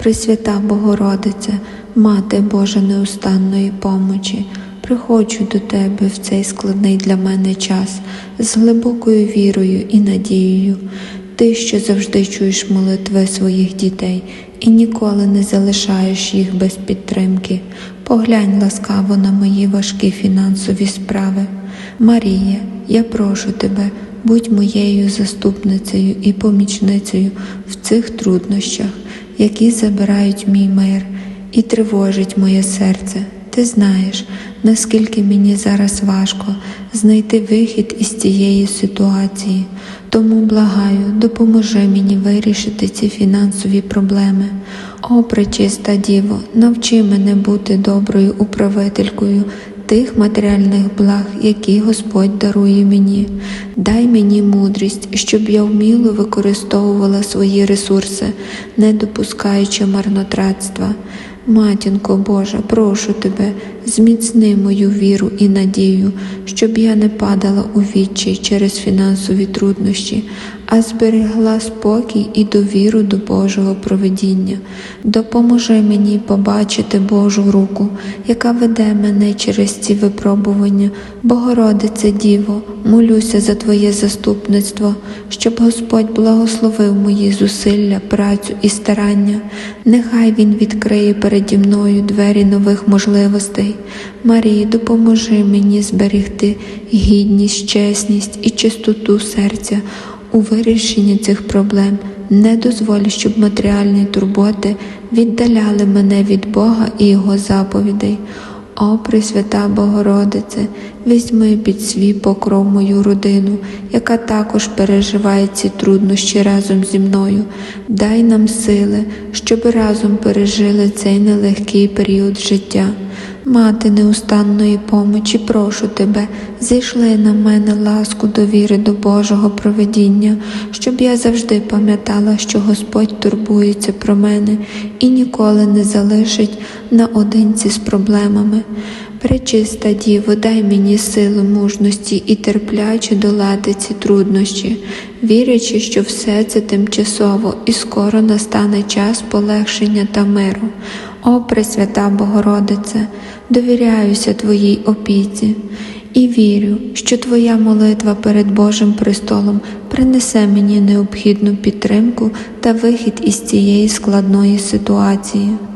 Пресвята Богородице, Мати Божа неустанної помочі, приходжу до Тебе в цей складний для мене час з глибокою вірою і надією. Ти, що завжди чуєш молитви своїх дітей і ніколи не залишаєш їх без підтримки. Поглянь ласкаво на мої важкі фінансові справи. Марія, я прошу тебе, будь моєю заступницею і помічницею в цих труднощах, які забирають мій мир і тривожить моє серце. Ти знаєш, наскільки мені зараз важко знайти вихід із цієї ситуації. Тому благаю, допоможи мені вирішити ці фінансові проблеми. О, пречиста Діво, навчи мене бути доброю управителькою тих матеріальних благ, які Господь дарує мені. Дай мені мудрість, щоб я вміло використовувала свої ресурси, не допускаючи марнотратства. Матінко Божа, прошу тебе, зміцни мою віру і надію, щоб я не падала у відчай через фінансові труднощі, а зберегла спокій і довіру до Божого проведіння. Допоможи мені побачити Божу руку, яка веде мене через ці випробування. Богородице Діво, молюся за Твоє заступництво, щоб Господь благословив мої зусилля, працю і старання. Нехай Він відкриє переді мною двері нових можливостей. Марії, допоможи мені зберегти гідність, чесність і чистоту серця у вирішенні цих проблем. Не дозволь, щоб матеріальні турботи віддаляли мене від Бога і Його заповідей. О, Пресвята Богородице, візьми під свій покров мою родину, яка також переживає ці труднощі разом зі мною. Дай нам сили, щоб разом пережили цей нелегкий період життя. Мати неустанної помочі, прошу тебе, зійшли на мене ласку довіри до Божого проведіння, щоб я завжди пам'ятала, що Господь турбується про мене і ніколи не залишить наодинці з проблемами. Пречиста Діво, дай мені силу мужності і терпляче долати ці труднощі, вірячи, що все це тимчасово і скоро настане час полегшення та миру. О, Пресвята Богородице, довіряюся Твоїй опіці і вірю, що Твоя молитва перед Божим престолом принесе мені необхідну підтримку та вихід із цієї складної ситуації.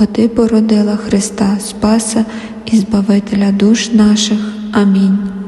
бо Ти породила Христа Спаса і Збавителя душ наших. Амінь.